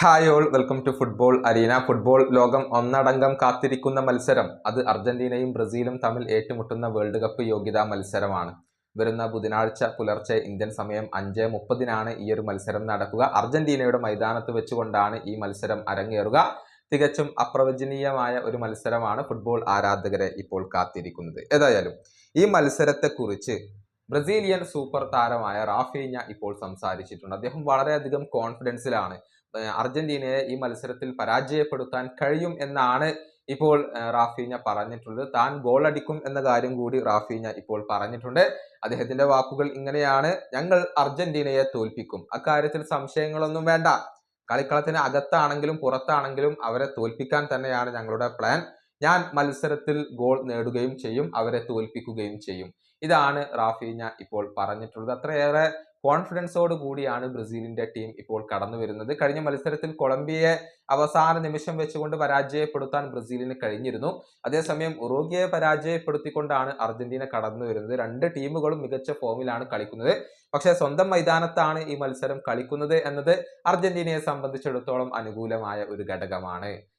Hi all welcome to football arena football ലോകം ഒന്നടങ്കം കാത്തിരിക്കുന്ന മത്സരം. അത് അർജന്റീനയും ബ്രസീലും തമ്മിൽ ഏറ്റുമുട്ടുന്ന വേൾഡ് കപ്പ് യോഗ്യതാ മത്സരമാണ്. വരുന്ന ബുധനാഴ്ച പുലർച്ചെ ഇന്ത്യൻ സമയം അഞ്ച് മുപ്പതിനാണ് ഈ ഒരു മത്സരം നടക്കുക. അർജന്റീനയുടെ മൈതാനത്ത് വെച്ചുകൊണ്ടാണ് ഈ മത്സരം അരങ്ങേറുക. തികച്ചും അപ്രവചനീയമായ ഒരു മത്സരമാണ് ഫുട്ബോൾ ആരാധകരെ ഇപ്പോൾ കാത്തിരിക്കുന്നത്. ഏതായാലും ഈ മത്സരത്തെക്കുറിച്ച് ബ്രസീലിയൻ സൂപ്പർ താരമായ റാഫീഞ്ഞ ഇപ്പോൾ സംസാരിച്ചിട്ടുണ്ട്. അദ്ദേഹം വളരെയധികം കോൺഫിഡൻസിലാണ് അർജന്റീനയെ ഈ മത്സരത്തിൽ പരാജയപ്പെടുത്താൻ കഴിയും എന്നാണ് ഇപ്പോൾ റാഫീഞ്ഞ പറഞ്ഞിട്ടുള്ളത്. താൻ ഗോൾ അടിക്കും എന്ന കാര്യം കൂടി റാഫീഞ്ഞ ഇപ്പോൾ പറഞ്ഞിട്ടുണ്ട്. അദ്ദേഹത്തിന്റെ വാക്കുകൾ ഇങ്ങനെയാണ്. ഞങ്ങൾ അർജന്റീനയെ തോൽപ്പിക്കും. അക്കാര്യത്തിൽ സംശയങ്ങളൊന്നും വേണ്ട. കളിക്കളത്തിന് അകത്താണെങ്കിലും പുറത്താണെങ്കിലും അവരെ തോൽപ്പിക്കാൻ തന്നെയാണ് ഞങ്ങളുടെ പ്ലാൻ ഞാൻ മത്സരത്തിൽ ഗോൾ നേടുകയും ചെയ്യും അവരെ തോൽപ്പിക്കുകയും ചെയ്യും. ഇതാണ് റാഫീഞ്ഞ ഇപ്പോൾ പറഞ്ഞിട്ടുള്ളത്. അത്രയേറെ കോൺഫിഡൻസോട് കൂടിയാണ് ബ്രസീലിന്റെ ടീം ഇപ്പോൾ കടന്നു വരുന്നത്. കഴിഞ്ഞ മത്സരത്തിൽ കൊളംബിയയെ അവസാന നിമിഷം വെച്ചുകൊണ്ട് പരാജയപ്പെടുത്താൻ ബ്രസീലിന് കഴിഞ്ഞിരുന്നു. അതേസമയം ഉറുഗ്വയെ പരാജയപ്പെടുത്തിക്കൊണ്ടാണ് അർജന്റീന കടന്നു വരുന്നത്. രണ്ട് ടീമുകളും മികച്ച ഫോമിലാണ് കളിക്കുന്നത്. പക്ഷേ സ്വന്തം മൈതാനത്താണ് ഈ മത്സരം കളിക്കുന്നത് എന്നത് അർജന്റീനയെ സംബന്ധിച്ചിടത്തോളം അനുകൂലമായ ഒരു ഘടകമാണ്.